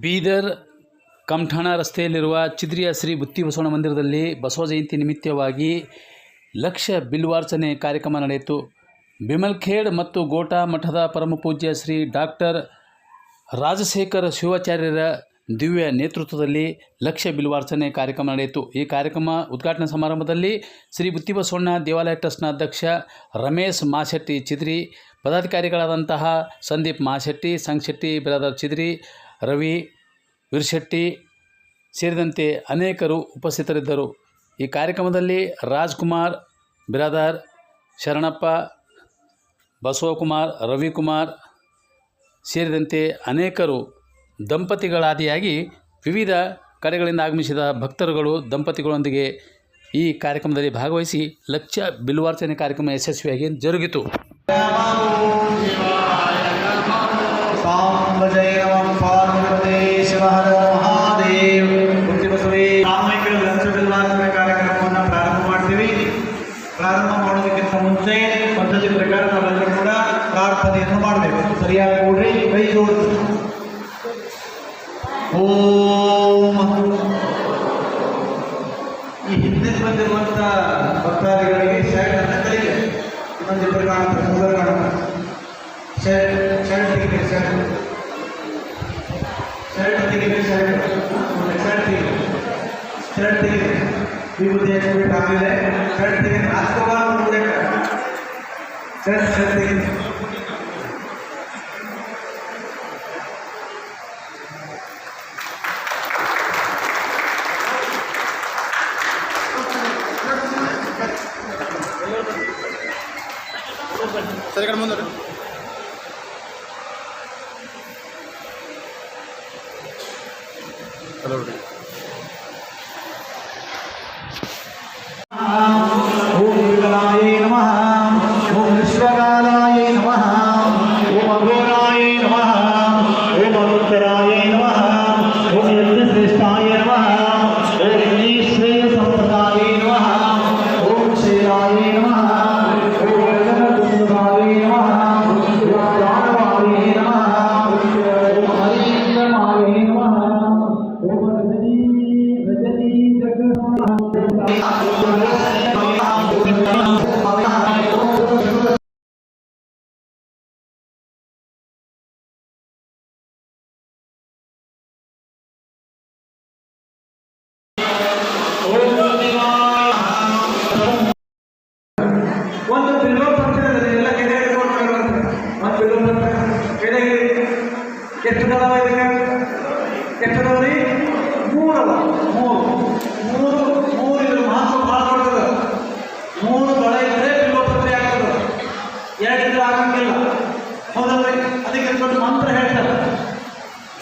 ಬೀದರ್ ಕಂಠಾಣ ರಸ್ತೆಯಲ್ಲಿರುವ ಚಿದ್ರಿಯ ಶ್ರೀ ಬುತ್ತಿ ಬಸವಣ್ಣ ಮಂದಿರದಲ್ಲಿ ಬಸವ ಜಯಂತಿ ನಿಮಿತ್ತವಾಗಿ ಲಕ್ಷ ಬಿಲ್ವಾರ್ಚನೆ ಕಾರ್ಯಕ್ರಮ ನಡೆಯಿತು. ಬಿಮಲ್ಖೇಡ್ ಮತ್ತು ಗೋಟಾ ಮಠದ ಪರಮಪೂಜ್ಯ ಶ್ರೀ ಡಾಕ್ಟರ್ ರಾಜಶೇಖರ ಶಿವಾಚಾರ್ಯರ ದಿವ್ಯ ನೇತೃತ್ವದಲ್ಲಿ ಲಕ್ಷ ಬಿಲ್ವಾರ್ಚನೆ ಕಾರ್ಯಕ್ರಮ ನಡೆಯಿತು. ಈ ಕಾರ್ಯಕ್ರಮ ಉದ್ಘಾಟನಾ ಸಮಾರಂಭದಲ್ಲಿ ಶ್ರೀ ಬುತ್ತಿಬಸವಣ್ಣ ದೇವಾಲಯ ಟ್ರಸ್ಟ್ನ ಅಧ್ಯಕ್ಷ ರಮೇಶ್ ಮಾಶೆಟ್ಟಿ ಚಿದ್ರಿ, ಪದಾಧಿಕಾರಿಗಳಾದಂತಹ ಸಂದೀಪ್ ಮಾಶೆಟ್ಟಿ ಸಂಗಶೆಟ್ಟಿ ಬ್ರದರ್ ಚಿದ್ರಿ, ರವಿ ವೀರಶೆಟ್ಟಿ ಸೇರಿದಂತೆ ಅನೇಕರು ಉಪಸ್ಥಿತರಿದ್ದರು. ಈ ಕಾರ್ಯಕ್ರಮದಲ್ಲಿ ರಾಜ್ಕುಮಾರ್ ಬಿರಾದರ್, ಶರಣಪ್ಪ, ಬಸವಕುಮಾರ್, ರವಿಕುಮಾರ್ ಸೇರಿದಂತೆ ಅನೇಕರು ದಂಪತಿಗಳಾದಿಯಾಗಿ ವಿವಿಧ ಕಡೆಗಳಿಂದ ಆಗಮಿಸಿದ ಭಕ್ತರುಗಳು ದಂಪತಿಗಳೊಂದಿಗೆ ಈ ಕಾರ್ಯಕ್ರಮದಲ್ಲಿ ಭಾಗವಹಿಸಿ ಲಕ್ಷ ಬಿಲ್ವಾರ್ಚನೆ ಕಾರ್ಯಕ್ರಮ ಯಶಸ್ವಿಯಾಗಿ ಜರುಗಿತು. ಕಾರ್ಯಕ್ರಮವನ್ನು ಪ್ರಾರಂಭ ಮಾಡ್ತೀವಿ ಪ್ರಾರಂಭ ಮಾಡೋದಕ್ಕಿಂತ ಮುಂಚೆ ಪದ್ಧತಿ ಪ್ರಕಾರ ನಾವೆಲ್ಲರೂ ಕೂಡ ಪ್ರಾರ್ಥನೆಯನ್ನು ಮಾಡಬೇಕು. ಸರಿಯಾಗಿ ಕೂಡ್ರಿ. ಓಂ ಈ ಹಿಂದೆ ಬಂದಿರುವಂಥ ಭಕ್ತಾದಿಗಳಿಗೆ ಶರ್ಟ್ ಅನ್ನ ಕಲಿಬೇಕು ಇನ್ನೊಂದಿಬ್ಬರು ಕಾಣುತ್ತೆ ಮೂವರು ಕಾಣುತ್ತೆ ಶರ್ಟ್ ಶರ್ಟ್ ತೆಗಿಬೇಕು ಶರ್ಟ್ ಶರ್ಟ್ ತೆಗಿಬೇಕು ಶರ್ಟ್ ಶರ್ಟ್ ತೆಗಿಬೇಕು ಶರ್ಟ್ ತೆಗಿಬೇಕು ವಿಭೂತಿ ಹಚ್ಚಿಬಿಟ್ಟು ಆಮೇಲೆ ಶರ್ಟ್ ತೆಗಿಬೇಕು ಹಾಸ್ಕೋಬಾರ್ದು ಮುಂದೆ ಶರ್ಟ್ ಶರ್ಟ್ ತೆಗಿಬೇಕು ಸರಿ ಕಡೆ ಮುಂದೆ ಹಲೋ وجدي وجدي ذكرها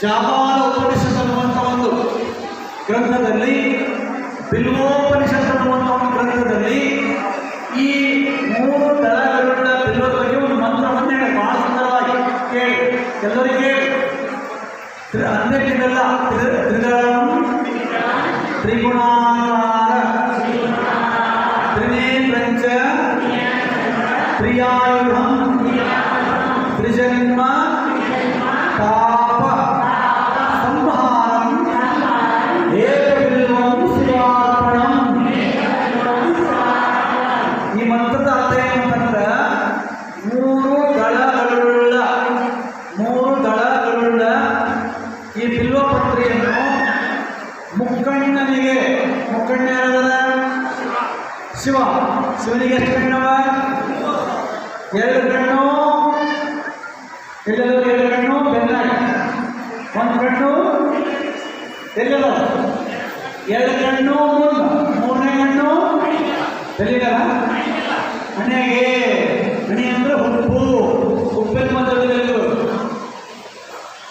ಜಾಬಾಲ ಉಪನಿಷತ್ ಅನ್ನುವಂಥ ಒಂದು ಗ್ರಂಥದಲ್ಲಿ ಬಿಲ್ವೋಪನಿಷತ್ ಅನ್ನುವಂಥ ಒಂದು ಗ್ರಂಥದಲ್ಲಿ ಈ ಮೂರು ದಳಗಳುಳ್ಳ ಬಿಲ್ವದ ಬಗ್ಗೆ ಒಂದು ಮಂತ್ರವನ್ನು ಹೇಳಿ ಬಹಳ ಸುಂದರವಾಗಿ ಕೇಳಿ. ಎಲ್ಲರಿಗೆ ಕೇಳಿ. ತ್ರಿಗುಣ ಕಣ್ಣು. ಎಲ್ಲೆಲ್ಲ ಎರಡು ಕಣ್ಣು ಬೆನ್ನ ಒಂದು ಕಣ್ಣು ಎಲ್ಲೆಲ್ಲ ಎರಡು ಕಣ್ಣು ಮೂರನೇ ಕಣ್ಣು ಮನೆಗೆ. ಮನೆ ಅಂದ್ರೆ ಉಪ್ಪು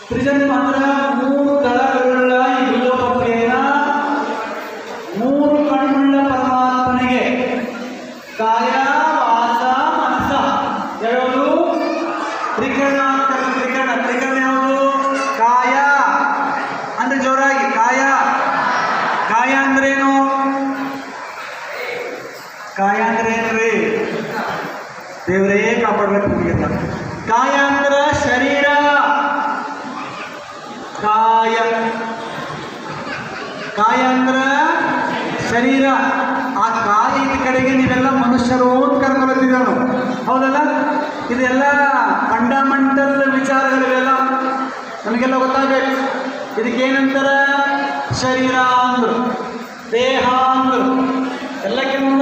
ತ್ರಿಜನ್ಮ ಮಾತ್ರ ಮೂರು ದಳಗಳುಳ್ಳ ದೇವರೇ ಕಾಪಾಡ್ಬೇಕು ನಮಗೆ ಕಾಯ ಅಂದ್ರ ಶರೀರ. ಕಾಯ ಕಾಯ ಅಂದ್ರ ಶರೀರ. ಆ ಕಾಯಿನ ಕಡೆಗೆ ನೀವೆಲ್ಲ ಮನುಷ್ಯರು ಅಂತ ಕರ್ಕೊಳ್ತಿದ್ದಾನು ಹೌದಲ್ಲ? ಇದೆಲ್ಲ ಫಂಡಮೆಂಟಲ್ ವಿಚಾರಗಳಿವೆಲ್ಲ. ನಮಗೆಲ್ಲ ಗೊತ್ತಾಗಬೇಕು. ಇದಕ್ಕೇನಂತಾರ ಶರೀರ ಅಂದ್ರು ದೇಹ ಅಂದ್ರು ಎಲ್ಲಕ್ಕಿಂತ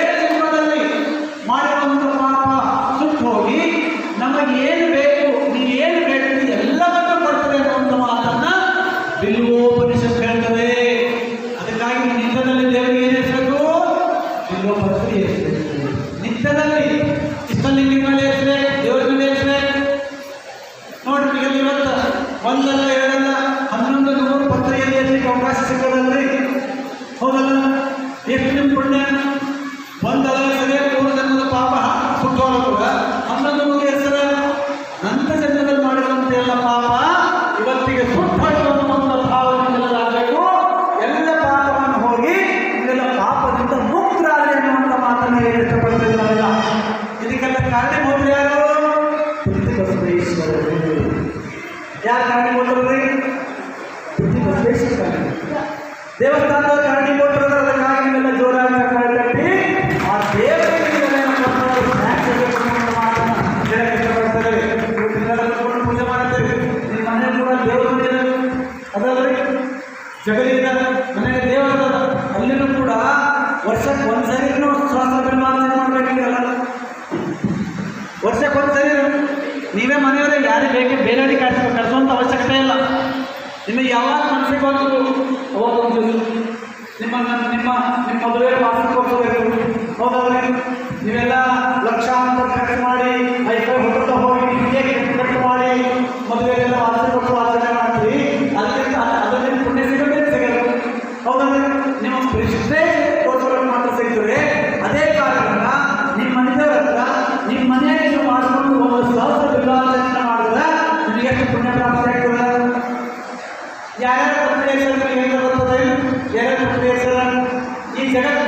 ಲಿಂಗದ ಮೇಲೆ ಇರ್ತದೆ ದೇವ್ರ ಮೇಲೆ ನೋಡ್ರಿ ಇಲ್ಲಿ ಇವತ್ತು ಒಂದಲ್ಲ ಎರಡಲ್ಲ ಹನ್ನೊಂದು ನೂರು ಪತ್ರಿಕೆಯಲ್ಲಿ ಅವಕಾಶ ಸಿಗೋದಲ್ರಿ ಹೋಗಲ್ಲ ಜಗಲಿಂದ ಮನೆಗೆ ದೇವರ ಅಲ್ಲಿನೂ ಕೂಡ ವರ್ಷಕ್ಕೆ ಒಂದ್ಸರಿ ಶಾಸ್ತ್ರ ಮಾಡಬೇಕಿಲ್ಲ ವರ್ಷಕ್ಕೆ ಒಂದ್ಸರಿ ನೀವೇ ಮನೆಯವರೇ, ಯಾರೇ ಬೇಕು ಬೇರೆ ಕಾಡ್ತಾರೆ ನಿಮಗೆ ಯಾವಾಗ ಮನಸ್ಸಿಗೆ ಬಂತು ಒಂದು ನಿಮ್ಮ ನಿಮ್ಮ ನಿಮ್ಮ ಮದುವೆ ವಾರ್ಷಿಕೋತ್ಸವ ಹೋದಾದ್ರೆ ನೀವೆಲ್ಲ ఈ జగత్